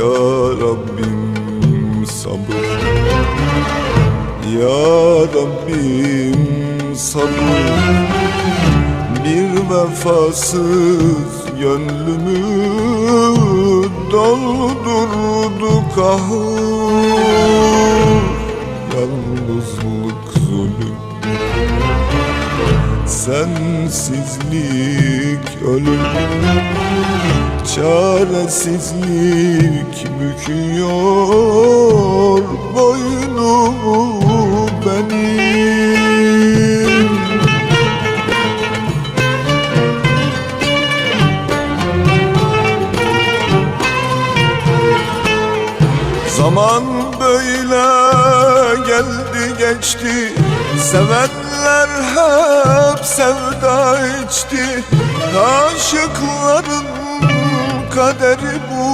Ya Rabbim sabır. Ya Rabbim sabır. Bir vefasız gönlümü doldurdu kahır. Yalnızlık zulüm. Sensizlik ölüm. Çaresizlik büküyor boynumu böyle geldi geçti. Sevenler hep sevda içti. Aşıkların kaderi bu.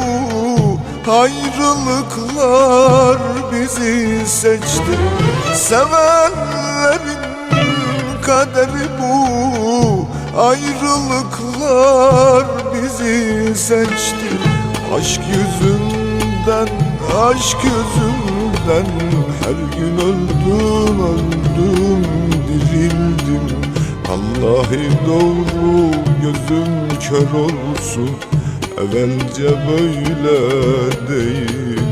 Ayrılıklar bizi seçti. Sevenlerin kaderi bu. Ayrılıklar bizi seçti. Aşk yüzünden, aşk yüzünden Her gün öldüm, öldüm, dirildim. Vallahi doğru gözüm kör olsun. Evvelce böyle değil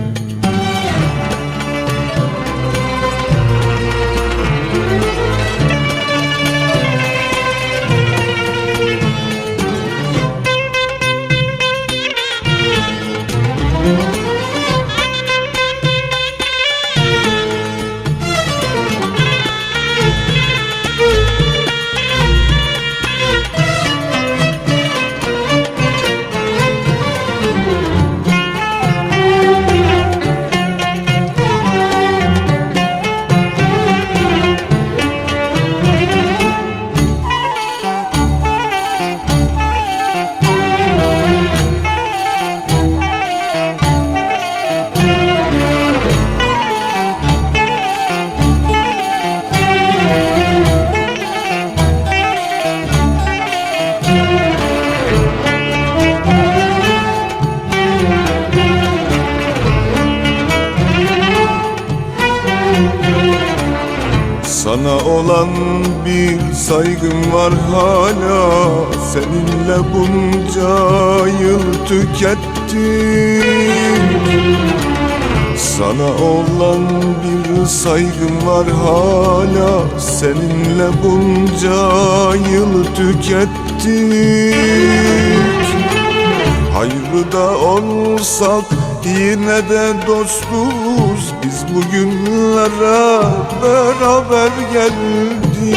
Sana olan bir saygım var hala. Seninle bunca yıl tükettim. Sana olan bir saygım var hala. Seninle bunca yıl tükettik Hayrı olsak yine de dostuz? Biz bugünlere beraber geldik.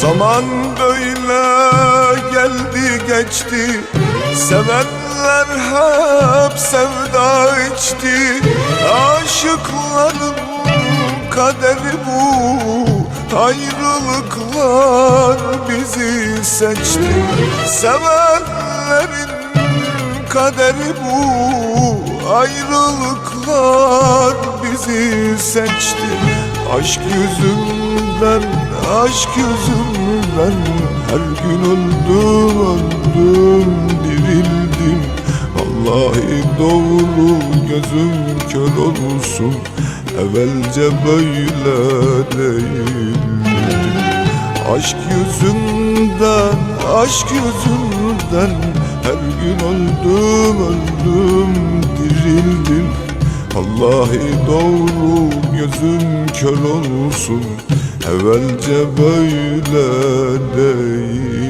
Zaman böyle geldi geçti. Sevenler hep sevda içti. Aşıkların kaderi bu Ayrılıklar bizi seçti. Sevenlerin kaderi bu. Ayrılıklar bizi seçti. Aşk yüzünden, aşk yüzünden Her gün öldüm, öldüm, dirildim. Vallahi doğru gözüm kör olsun Evvelce böyle değildim Aşk yüzünden, aşk yüzünden Her gün öldüm, öldüm, dirildim. Vallahi doğru gözüm kör olsun. Evvelce böyle değil